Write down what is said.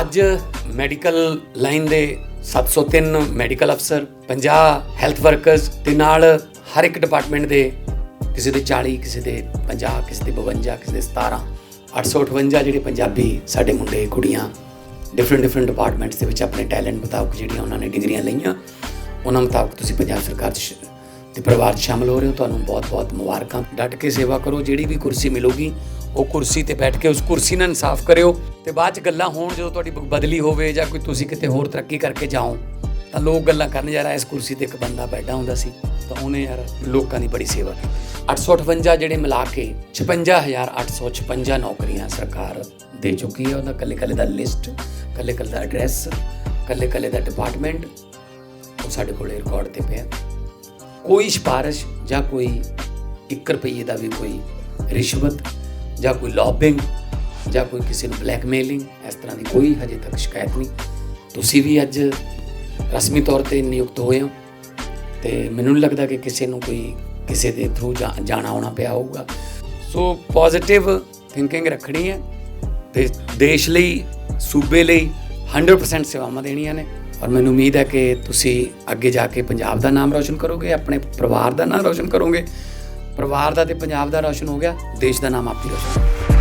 ਅੱਜ medical line ਦੇ 703 medical ਅਫਸਰ 50 ਹੈਲਥ ਵਰਕਰਸ ਤੇ ਨਾਲ ਹਰ ਇੱਕ ਡਿਪਾਰਟਮੈਂਟ ਦੇ ਕਿਸੇ ਦੇ 40 ਕਿਸੇ ਦੇ 50 ਕਿਸੇ ਦੇ 52 ਕਿਸੇ ਦੇ 17 858 ਜਿਹੜੇ ਪੰਜਾਬੀ ਸਾਡੇ ਮੁੰਡੇ, ਕੁੜੀਆਂ ਡਿਫਰੈਂਟ ਡਿਫਰੈਂਟ ਡਿਪਾਰਟਮੈਂਟਸ ਦੇ ਵਿੱਚ ਆਪਣੇ ਟੈਲੈਂਟ ਮੁਤਾਬਕ ਜਿਹੜੀਆਂ ਉਹਨਾਂ ਨੇ ਡਿਗਰੀਆਂ ਲਈਆਂ, ਉਹਨਾਂ ਮੁਤਾਬਕ ਤੁਸੀਂ ਪੰਜਾਬ ਸਰਕਾਰ 'ਚ ਸ਼- ਪਰਿਵਾਰ 'ਚ ਸ਼ਾਮਲ ਹੋ ਰਹੇ ਹੋ, ਤੁਹਾਨੂੰ ਬਹੁਤ-ਬਹੁਤ ਮੁਬਾਰਕਾਂ। ਡਟ ਕੇ ਸੇਵਾ ਕਰੋ, ਜਿਹੜੀ ਵੀ ਕੁਰਸੀ ਮਿਲੂਗੀ, ਉਹ ਕੁਰਸੀ ਤੇ ਬੈਠ ਕੇ ਉਸ ਕੁਰਸੀ ਨਾਲ ਇਨਸਾਫ ਕਰਿਓ। ਤੇ ਬਾਅਦ 'ਚ ਗੱਲਾਂ ਹੋਣ ਜਦੋਂ ਤੁਹਾਡੀ ਬਦਲੀ ਹੋਵੇ ਜਾਂ ਕੋਈ ਤੁਸੀਂ ਕਿਤੇ ਹੋਰ ਤਰੱਕੀ ਕਰਕੇ ਜਾਓ, ਤਾਂ ਲੋਕ ਗੱਲਾਂ ਕਰਨ ਯਾਰ ਇਸ ਕੁਰਸੀ ਤੇ ਇੱਕ ਬੰਦਾ ਬੈਠਾ ਹੁੰਦਾ ਸੀ, ਤਾਂ ਉਹਨੇ ਯਾਰ ਲੋਕਾਂ ਦੀ ਬੜੀ ਸੇਵਾ ਕੀਤੀ। 858 ਜਿਹੜੇ ਮਿਲਾ ਕੇ 56856 ਨੌਕਰੀਆਂ ਸਰਕਾਰ ਦੇ ਚੁੱਕੀ ਹੈ। ਉਹਦਾ ਕੱਲੇ ਕੱਲੇ ਦਾ ਲਿਸਟ ਕੱਲੇ ਕੱਲੇ ਦਾ ਐਡਰੈਸ ਕੱਲੇ ਕੱਲੇ ਦਾ ਡਿਪਾਰਟਮੈਂਟ, ਉਹ ਸਾਡੇ ਕੋਲ ਰਿਕਾਰਡ ਤੇ ਪਿਆ। ਕੋਈ ਸਿਫਾਰਿਸ਼ ਜਾਂ ਕੋਈ 1 ਰੁਪਏ ਦਾ ਵੀ ਕੋਈ ਰਿਸ਼ਵਤ ਜਾਂ ਕੋਈ ਲੌਬਿੰਗ ਜਾਂ ਕੋਈ ਕਿਸੇ ਨੂੰ ਬਲੈਕਮੇਲਿੰਗ ਇਸ ਤਰ੍ਹਾਂ ਦੀ ਕੋਈ ਹਜੇ ਤੱਕ ਸ਼ਿਕਾਇਤ ਨਹੀਂ। ਤੁਸੀਂ ਵੀ ਅੱਜ ਰਸਮੀ ਤੌਰ ਤੇ ਨਿਯੁਕਤ ਹੋਏ ਹੋ ਤੇ ਮੈਨੂੰ ਨਹੀਂ ਲੱਗਦਾ ਕਿ ਕਿਸੇ ਨੂੰ ਕੋਈ ਕਿਸੇ ਦੇ ਥਰੂ ਜਾਣਾ ਆਉਣਾ ਪਿਆ ਹੋਊਗਾ। ਸੋ ਪੋਜ਼ਿਟਿਵ ਥਿੰਕਿੰਗ ਰੱਖਣੀ ਹੈ ਤੇ ਦੇਸ਼ ਲਈ, ਸੂਬੇ ਲਈ 100% ਸੇਵਾਵਾਂ ਦੇਣੀਆਂ ਨੇ। ਔਰ ਮੈਨੂੰ ਉਮੀਦ ਹੈ ਕਿ ਤੁਸੀਂ ਅੱਗੇ ਜਾ ਕੇ ਪੰਜਾਬ ਦਾ ਨਾਮ ਰੌਸ਼ਨ ਕਰੋਗੇ, ਆਪਣੇ ਪਰਿਵਾਰ ਦਾ ਨਾਮ ਰੌਸ਼ਨ ਕਰੋਗੇ। ਪਰਿਵਾਰ ਦਾ ਤੇ ਪੰਜਾਬ ਦਾ ਰੌਸ਼ਨ ਹੋ ਗਿਆ, ਦੇਸ਼ ਦਾ ਨਾਮ ਆਪੇ ਰੌਸ਼ਨ।